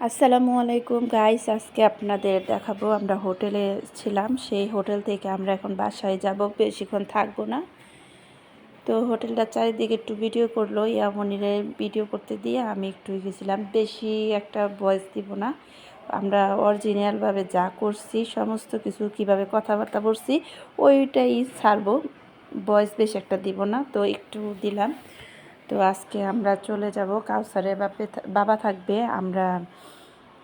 আসসালামু আলাইকুম গাইস আজকে আপনাদের দেখাবো। আমরা হোটেলে ছিলাম, সেই হোটেল থেকে আমরা এখন বাসায় যাব, বেশিক্ষণ থাকব না। তো হোটেলটা চারিদিকে একটু ভিডিও করল, ইয়ামনিরে ভিডিও করতে দিয়ে আমি একটু গেছিলাম। বেশি একটা ভয়েস দিব না। আমরা অরিজিনালভাবে যা করছি, সমস্ত কিছু কীভাবে কথাবার্তা বলছি, ওইটাই ছাড়বো। ভয়েস বেশি একটা দিব না, তো একটু দিলাম। তো আজকে আমরা চলে যাব কাউসারের বাপে বাবা থাকবে, আমরা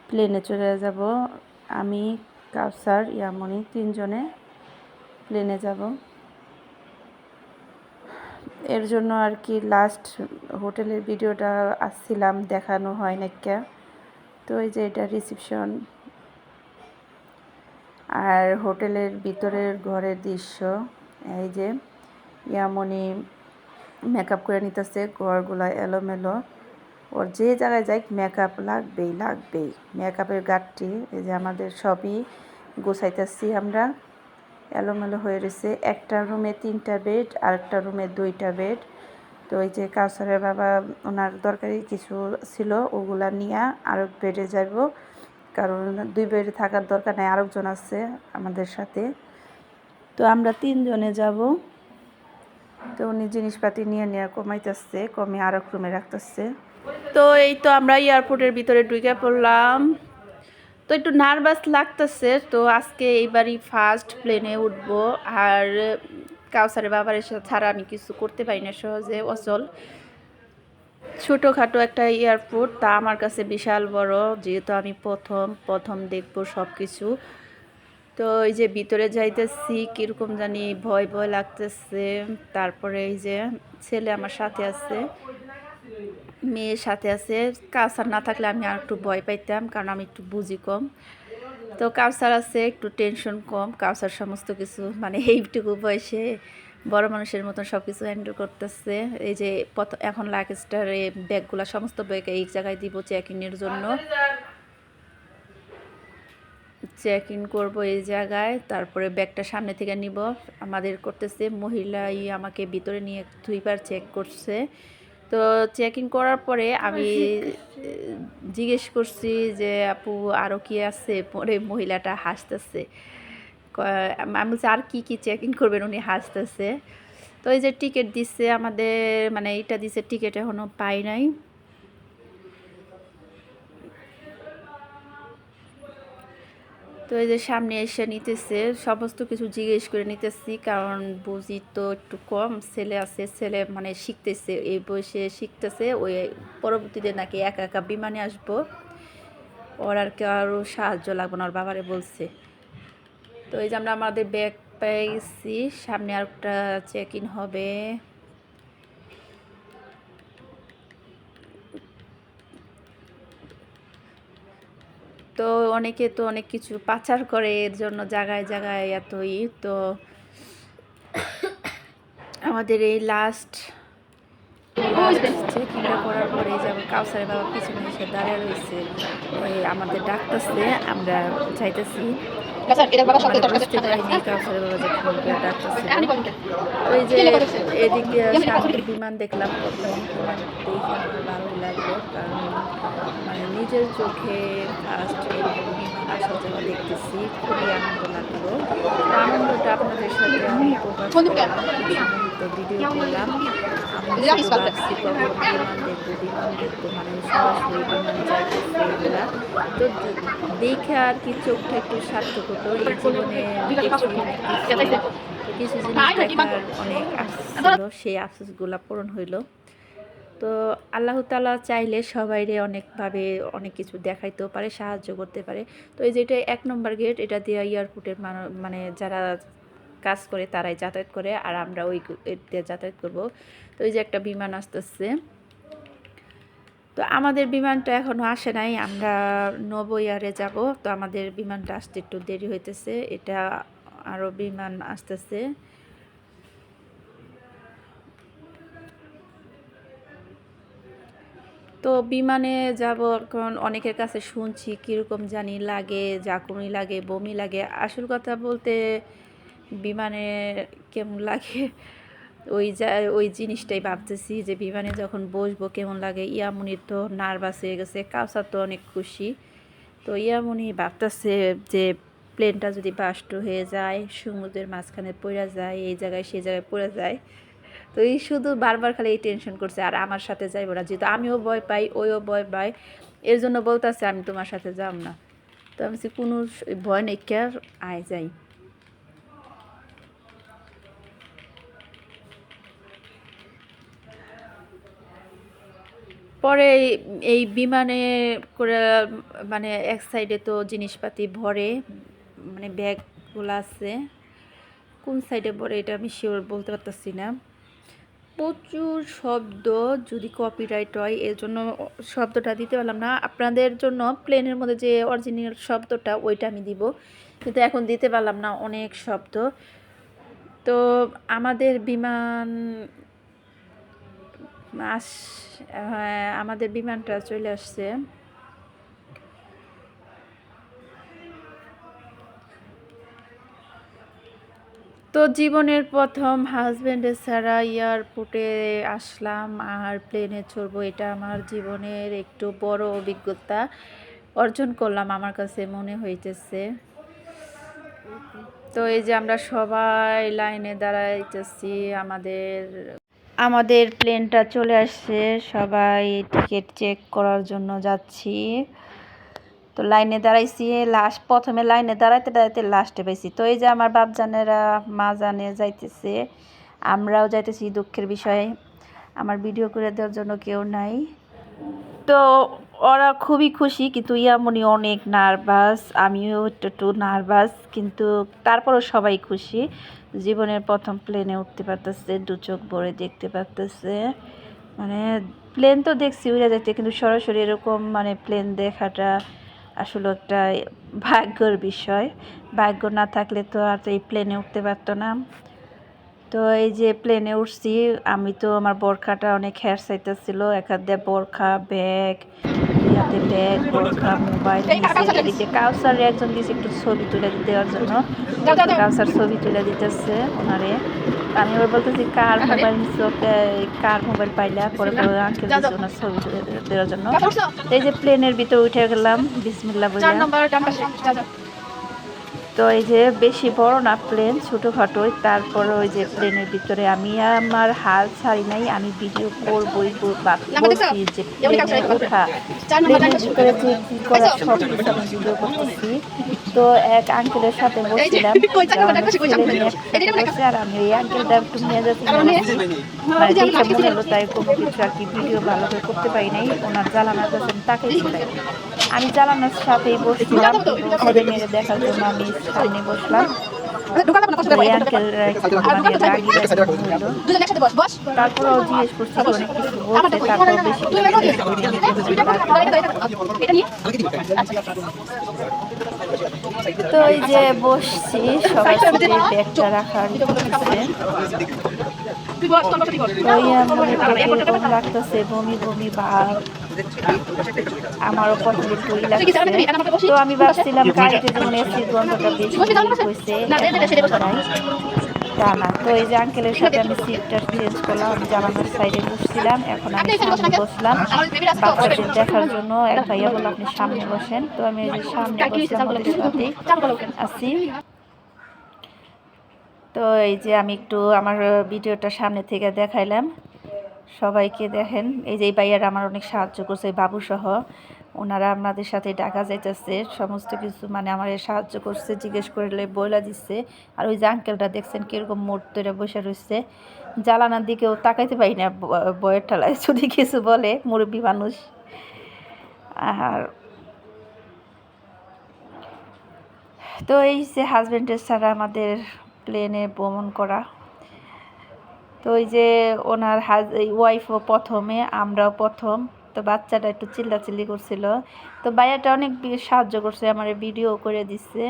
প্লেনে চলে যাব। আমি, কাউসার, ইয়ামনি তিনজনে প্লেনে যাব। এর জন্য আর কি লাস্ট হোটেলের ভিডিওটা আসছিলাম, দেখানো হয় না তো এই যে এটা রিসিপশন আর হোটেলের ভিতরের ঘরের দৃশ্য, এই যে ইয়ামনি মেকআপ করে নিতেছে, ঘরগুলা এলোমেলো। ওর যে জায়গায় যাই মেকআপ লাগবেই লাগবেই। মেকআপের গাঠটি এই যে আমাদের সবই গোছাইতেছি আমরা। এলোমেলো হয়ে রয়েছে। একটা রুমে তিনটা বেড আর একটা রুমে দুইটা বেড তো ওই যে কাউসারের বাবা, ওনার দরকারি কিছু ছিল, ওগুলা নিয়ে আরেক বেডে যাব কারণ দুই বেডে থাকার দরকার নেই, আরেকজন আছে আমাদের সাথে। তো আমরা তিনজনে যাব। তো উনি জিনিসপাতি নিয়ে নিয়ে কমাইতেছে, কমে আর এক রুমে রাখতেছে। তো এই তো আমরা এয়ারপোর্টের ভিতরে ঢুকে পড়লাম। তো একটু নার্ভাস লাগতেছে, তো আজকে এইবারই ফার্স্ট প্লেনে উঠবো। আর কাউসারের বাবার ছাড়া আমি কিছু করতে পারি না সহজে, অচল। ছোটোখাটো একটা এয়ারপোর্ট তা আমার কাছে বিশাল বড়, যেহেতু আমি প্রথম প্রথম দেখব সব কিছু তো এই যে ভিতরে যাইতেছি, কীরকম জানি ভয় ভয় লাগতেছে। তারপরে এই যে ছেলে আমার সাথে আছে, মেয়ের সাথে আছে। কাউসার না থাকলে আমি আর একটু ভয় পাইতাম, কারণ আমি একটু বুঝি কম। তো কাউসার আছে, একটু টেনশন কম। কাউসার সমস্ত কিছু মানে এইটুকু বয়সে বড় মানুষের মতন সব কিছু হ্যান্ডেল করতেছে। এই যে এখন লাগেজটার ব্যাগগুলো সমস্ত ব্যাগ এই জায়গায় দিব চেকিংয়ের জন্য। চেক ইন করব এই জায়গায়। তারপরে ব্যাগটা সামনে থেকে নিব। আমাদের করতেছে মহিলাই আমাকে ভিতরে নিয়ে দুইবার চেক করছে। তো চেক ইন করার পরে আমি জিজ্ঞেস করছি যে আপু আরও কি আছে? পরে মহিলাটা হাসতেছে। আমি বলছি আর কি কি চেক ইন করবেন? উনি হাসতেছে। তো এই যে টিকিট দিচ্ছে আমাদের মানে এইটা দিচ্ছে টিকিট এখনও পাই নাই। তো এই যে সামনে এসে নিতেছে, সমস্ত কিছু জিজ্ঞেস করে নিতেছি, কারণ বুঝি তো একটু কম ছেলে আছে, ছেলে মানে শিখতেছে, এই বয়সে শিখতেছে, ওই পরবর্তীতে নাকি একা একা বিমানে আসব। ওর আর আরও সাহায্য লাগবে না, ওর বাবারে বলছে। তো এই যে আমরা আমাদের ব্যাগ পেয়ে গেছি সামনে আর একটা চেক ইন হবে। তো অনেকে তো অনেক কিছু পাচার করে, এর জন্য জায়গায় জায়গায় এতই তো আমাদের এই লাস্ট করার পরে যেমন কাউসারের বাবা পিছনে এসে দাঁড়িয়ে রয়েছে। ওই আমাদের ডাকতেছে, আমরা চাইতেছি ওই যে এদিক দিয়ে বিমান দেখলাম ভালো লাগল কারণ মানে নিজের চোখে ফার্স্ট আসা যাওয়া দেখতেছি খুবই আনন্দ লাগল। আনন্দটা আপনাদের সাথে আমি ভিডিও করলাম আমি ভাবছি কখন বিমান দেখব বিমান দেখব মানে সরাসরি বিমান যাইতেছে এগুলা তো দেখে আর কি চোখটা একটু সার্থক হতো এই জীবনে কিছু জিনিস দেখার অনেক আফসোস। ছিল সেই আফসোসগুলো পূরণ হইল। তো আল্লাহ তালা চাইলে সবাইরে অনেকভাবে অনেক কিছু দেখাইতেও পারে, সাহায্য করতে পারে। তো এই যে এটা এক নম্বর গেট এটা দিয়ে এয়ারপোর্টের মানে যারা কাজ করে তারাই যাতায়াত করে, আর আমরা ওই দিয়ে যাতায়াত করব। তো ওই যে একটা বিমান আসতেছে। তো আমাদের বিমানটা এখনও আসে নাই, আমরা নব ইয়ারে যাব। তো আমাদের বিমানটা আসতে একটু দেরি হইতেছে, এটা আরও বিমান আসতেছে। তো বিমানে যাব এখন অনেকের কাছে শুনছি, কীরকম জানি লাগে জাকুনি লাগে, বমি লাগে। আসল কথা বলতে বিমানে কেমন লাগে? ওই যা, ওই জিনিসটাই ভাবতেছি যে বিমানে যখন বসবো কেমন লাগে? ইয়ামুনির তো নার্ভাস হয়ে গেছে, কাউসার তো অনেক খুশি। তো ইয়ামুনি ভাবতেছে যে প্লেনটা যদি বাস্ট হয়ে যায়, সমুদ্রের মাঝখানে পড়ে যায়, এই জায়গায় সেই জায়গায় পড়ে যায় তো এই শুধু বারবার খালি এই টেনশন করছে, আর আমার সাথে যাইব না। যেহেতু আমিও ভয় পাই, ওইও ভয় পাই এর জন্য বলতেছে আমি তোমার সাথে যাব না। তো আমি কোনো ভয় নেই, কে আয় যাই। পরে এই- বিমানে করে মানে এক সাইডে তো জিনিসপাতি ভরে মানে ব্যাগগুলো আছে। কোন সাইডে ভরে, এটা আমি শিওর বলতে পারতেছি না। প্রচুর শব্দ যদি কপিরাইট হয় এর জন্য শব্দটা দিতে পারলাম না। আপনাদের জন্য প্লেনের মধ্যে যে অরিজিনাল শব্দটা ওইটা আমি দিব। কিন্তু এখন দিতে পারলাম না অনেক শব্দ। তো আমাদের বিমান আস হ্যাঁ, আমাদের বিমানটা চলে আসছে। তো জীবনের প্রথম হাজব্যান্ডের ছাড়া এয়ারপোর্টে আসলাম আর প্লেনে চড়বো, এটা আমার জীবনের একটু বড় অভিজ্ঞতা অর্জন করলাম আমার কাছে মনে হইতেছে। তো এই যে আমরা সবাই লাইনে দাঁড়াইতেছি, আমাদের আমাদের প্লেনটা চলে আসছে, সবাই টিকিট চেক করার জন্য যাচ্ছি। তো লাইনে দাঁড়াইছি লাস্ট প্রথমে লাইনে দাঁড়াইতে দাঁড়াইতে লাস্টে পাইছি। তো এই যে আমার বাপজানেরা মা জানে যাইতেছে, আমরাও যাইতেছি দুঃখের বিষয়ে। আমার ভিডিও করে দেওয়ার জন্য কেউ নাই। তো ওরা খুবই খুশি, কিন্তু ইয়ামনি অনেক নার্ভাস, আমিও একটু একটু নার্ভাস, কিন্তু তারপরও সবাই খুশি। জীবনের প্রথম প্লেনে উঠতে পারতেছে, দু চোখ ভরে দেখতে পারতেছে। মানে প্লেন তো দেখছি, উড়ে যাচ্ছে কিন্তু সরাসরি এরকম মানে প্লেন দেখাটা আসলে একটা ভাগ্যর বিষয়। ভাগ্য না থাকলে তো আর এই প্লেনে উঠতে পারতো না। তো এই যে প্লেনে উঠছি আমি তো আমার বোরখাটা অনেক হেয়ার চাইতেছিল এক হাত দিয়ে বোরখা ব্যাগ হাতে ব্যাগ বোরখা মোবাইল কাউসার একজন দিয়েছে একটু ছবি তুলে দেওয়ার জন্য। কাউসার ছবি তুলে দিতেছে ওনারে। আমি এবার বলতেছি কার মোবাইল কার মোবাইল পাইলা পরে পরে আঙ্কেল দিচ্ছে ওনার ছবি দেওয়ার জন্য এই যে প্লেনের ভিতরে উঠে গেলাম বিসমিল্লা বলে তো এই যে বেশি বড় না প্লেন ছোটোখাটোই তারপরে ওই যে প্লেনের ভিতরে আমি আমার হাল ছাড়ি নাই আমি ভিডিও করবই বলছি যে ওঠা প্লেনের ভিতরে কি করা সব কিছু আমি ভিডিও করতেছি তো এক আঙ্কেলের সাথে বসছিলাম। আর আমি এই আঙ্কেলটা একটু যাচ্ছি। মানে দেখে মনে হলো তাই কোনো কিছু আর কি ভিডিও ভালো করে করতে পারি নাই। ওনার জ্বালানা যাচ্ছেন তাকে আমি জ্বালানোর সাথেই বসছিলাম। ছেলে দেখার জন্য আমি সামনে বসলাম। জিজ্ঞেস করছি অনেক কিছু তারপর বেশি নি তারপর তো এই যে বসছি সবাই একটা ব্যাগটা রাখার লাগতেছে বমি বমি ভাব আমারও লাগছে তো আমি ভাবছিলাম গাড়িতে যেমন এসির গন্ধটা বেশি হয়েছে তা এই যে আঙ্কেলের সাথে আমি সিটটা চেঞ্জ করলাম আমি জানানোর সাইডে বসছিলাম এখন আমি সামনে বসলাম বাচ্চাদের দেখার জন্য এক ভাইয়া বলল আপনি সামনে বসেন। তো আমি সামনে বসলাম আছি তো এই যে আমি একটু আমার ভিডিওটা সামনে থেকে দেখাইলাম। সবাইকে দেখেন, এই যে এই ভাইয়ারা আমার অনেক সাহায্য করছে বাবু সহ ওনারা আপনাদের সাথে ডাকা যাইতেছে, সমস্ত কিছু মানে আমার সাহায্য করছে, জিজ্ঞেস করলে বইলা দিচ্ছে। আর ওই যে আঙ্কেলটা দেখছেন কীরকম মোট তৈরি বসে রয়েছে জ্বালানার দিকেও তাকাইতে পারি না, ব- বইয়ের ঠালায়, যদি কিছু বলে, মুরব্বী মানুষ। আর তো এই যে হাজব্যান্ডের ছাড়া আমাদের প্লেনে ভ্রমণ করা। তো ওই যে ওনার হাজ ওয়াইফও প্রথমে, আমরাও প্রথম। তো বাচ্চাটা একটু চিল্লাচিল্লি করছিল। তো ভাইয়াটা অনেক সাহায্য করছে, আমার ভিডিও করে দিচ্ছে।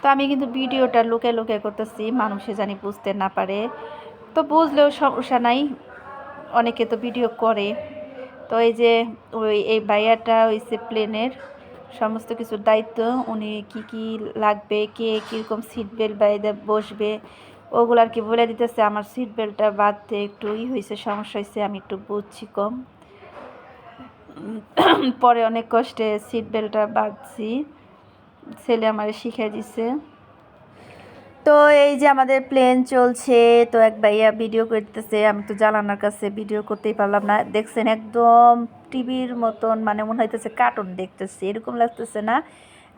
তো আমি কিন্তু ভিডিওটা লুকে লুকে করতেছি, মানুষে জানি বুঝতে না পারে। তো বুঝলেও সমস্যা নাই, অনেকে তো ভিডিও করে। তো এই যে ওই, এই ভাইয়াটা হইছে প্লেনের সমস্ত কিছুর দায়িত্ব, উনি কি কি লাগবে, কে কীরকম সিট বেল্ট বাইরে বসবে, ওগুলো আর কি বলে দিতেছে। আমার সিট বেল্টটা বাঁধতে একটু ই হয়েছে সমস্যা হয়েছে আমি একটু বুঝছি কম। পরে অনেক কষ্টে সিট বেল্টটা বাঁধছি। ছেলে আমার শিখে দিছে। তো এই যে আমাদের প্লেন চলছে, তো এক ভাইয়া ভিডিও করতেছে, আমি তো জানানোর কাছে ভিডিও করতেই পারলাম না। দেখছেন একদম টিভির মতন মানে মনে হইতেছে কার্টুন দেখতেছে, এরকম লাগতেছে না।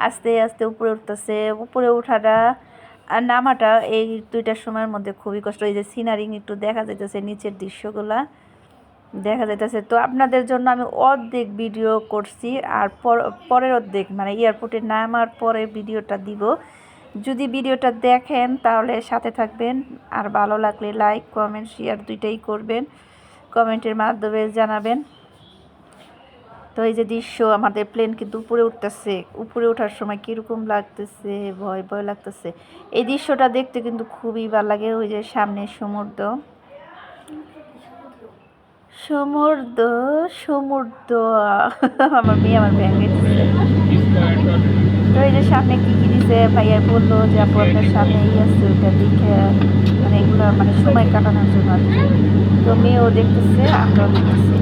আস্তে আস্তে উপরে উঠতেছে, উপরে ওঠাটা আর নামাটা এই দুইটার সময়ের মধ্যে খুবই কষ্ট। এই যে সিনারিং একটু দেখা যাইতেছে নিচের দৃশ্যগুলা, দেখা যাইতেছে। তো আপনাদের জন্য আমি অর্ধেক ভিডিও করছি, আর পরের অর্ধেক মানে এয়ারপোর্টে নামার পরে ভিডিওটা দিব। যদি ভিডিওটা দেখেন তাহলে সাথে থাকবেন। আর ভালো লাগলে লাইক কমেন্ট শেয়ার দুইটাই করবেন। কমেন্টের মাধ্যমে জানাবেন। তো এই যে দৃশ্য, আমাদের প্লেন কিন্তু উপরে উঠতেছে। উপরে ওঠার সময় কীরকম লাগতেছে? ভয় ভয় লাগতেছে। এই দৃশ্যটা দেখতে কিন্তু খুবই ভালো লাগে। ওই যে সামনে সমুদ্র। সমুদ্র সমুদ্র। আমার মেয়ে আমার ব্যাঙ্গে তো এই যে সামনে কি কি দিছে, ভাইয়া বলল যে আপু আপনার সামনে এই আছে ওইটা দেখে মানে এগুলো মানে সময় কাটানোর জন্য আর কি। তো মেয়েও দেখতেছে, আমরাও দেখতেছি।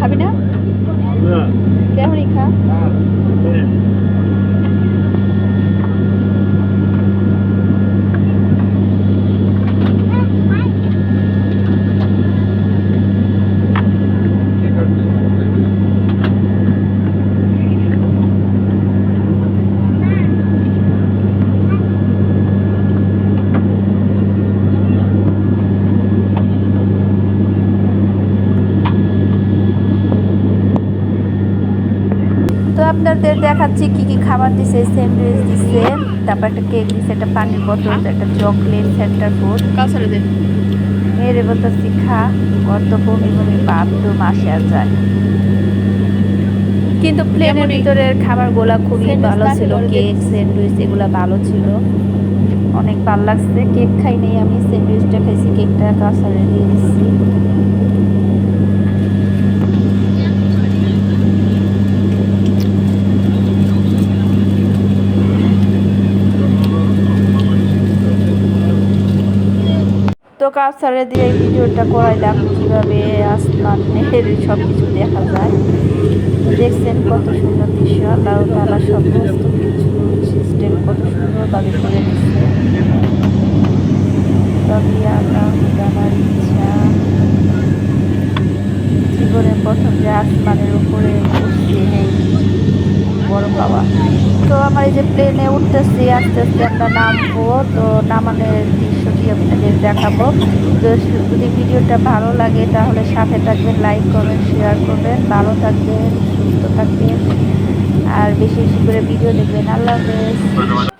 খাবি না কেমনই খা আপনাদের দেখাচ্ছি কি কি খাবার দিছে স্যান্ডউইচ দিছে তারপর একটা কেক দিছে একটা পানির বোতল একটা চকলেট সেন্টার ফুড মেরে বলতেছি খা কত বমি বমি বাপ তো মাসে আর যায়। কিন্তু প্লেনের? ভিতরের খাবারগুলো খুবই ভালো ছিল কেক স্যান্ডউইচ এগুলো ভালো ছিল। অনেক ভালো লাগছে কেক খাই নাই আমি স্যান্ডউইচটা খাইছি কেকটা কাঁচারে দিয়ে দিচ্ছি কাউসারে দিয়ে ভিডিওটা করাইলাম কীভাবে আসলাম আসমানের সব কিছু দেখা যায়। দেখছেন কত সুন্দর দৃশ্য আল্লাহ তালা সমস্ত কিছু সিস্টেম কত সুন্দরভাবে করে দিচ্ছে। তবে আল্লাহ ইচ্ছা। জীবনের প্রথম যে আসমানের উপরে এই বড় পাওয়া তো আমার এই যে প্লেনে উঠতেছি, আস্তে আস্তে আমরা নামবো। তো নামানোর দৃশ্যটি আপনাদের দেখাবো। তো যদি ভিডিওটা ভালো লাগে, তাহলে সাথে থাকবেন লাইক করবেন শেয়ার করবেন। ভালো থাকবেন, সুস্থ থাকবেন। আর বেশি বেশি করে ভিডিও দেখবেন। আল্লাহ হাফেজ।